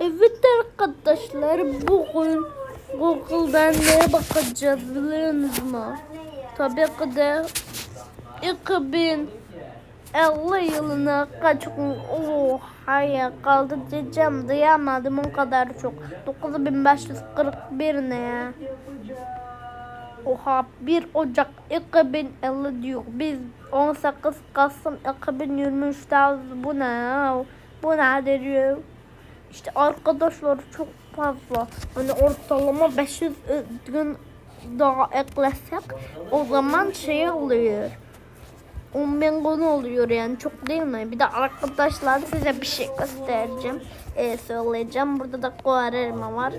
Evet arkadaşlar bugün Google'dan neye bakacağız biliyorsunuz mu? Tabii ki de 2050 yılına kaç gün oha ya kaldı diyeceğim duyamadım o kadar çok 9541 ne ya? Oha 1 Ocak 2050 diyor. Biz 18 Kasım 2023'te bu ne? Bu ne diyor? İşte arkadaşlar çok fazla. Hani ortalama 500 gün daha eklesek o zaman şey oluyor. 10 bin gün oluyor yani çok değil mi? Bir de arkadaşlar size bir şey göstereceğim. Ee, söyleyeceğim. Burada da kovarelma var.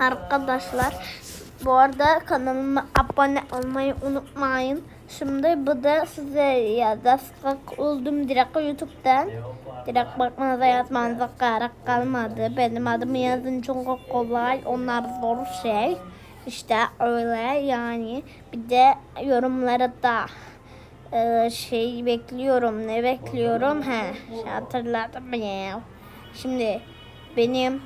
Arkadaşlar bu arada kanalıma abone olmayı unutmayın. Şimdi bu da size ya destek oldum direkt YouTube'dan. Direkt bakmanıza yazmanıza gerek kalmadı. Benim adımı yazın çok kolay. Onlar zor şey. İşte öyle yani. Bir de yorumlara da e, şey bekliyorum. Ne bekliyorum? He, şey hatırladım ya. Şimdi benim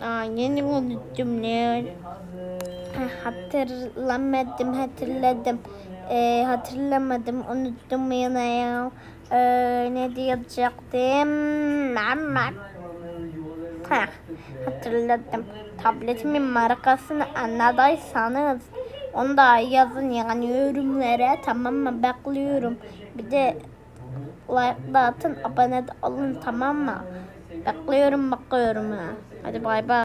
Aa, yeni unuttum ne? Ha, hatırlamadım, hatırladım. Ee, hatırlamadım, unuttum yine ya. Ee, ne diyecektim? Ama. Ha, hatırladım. Tabletimin markasını anladıysanız onu da yazın yani yorumlara tamam mı? Bekliyorum. Bir de like da atın, abone olun tamam mı? Bekliyorum bakıyorum ha. Hadi bay bay.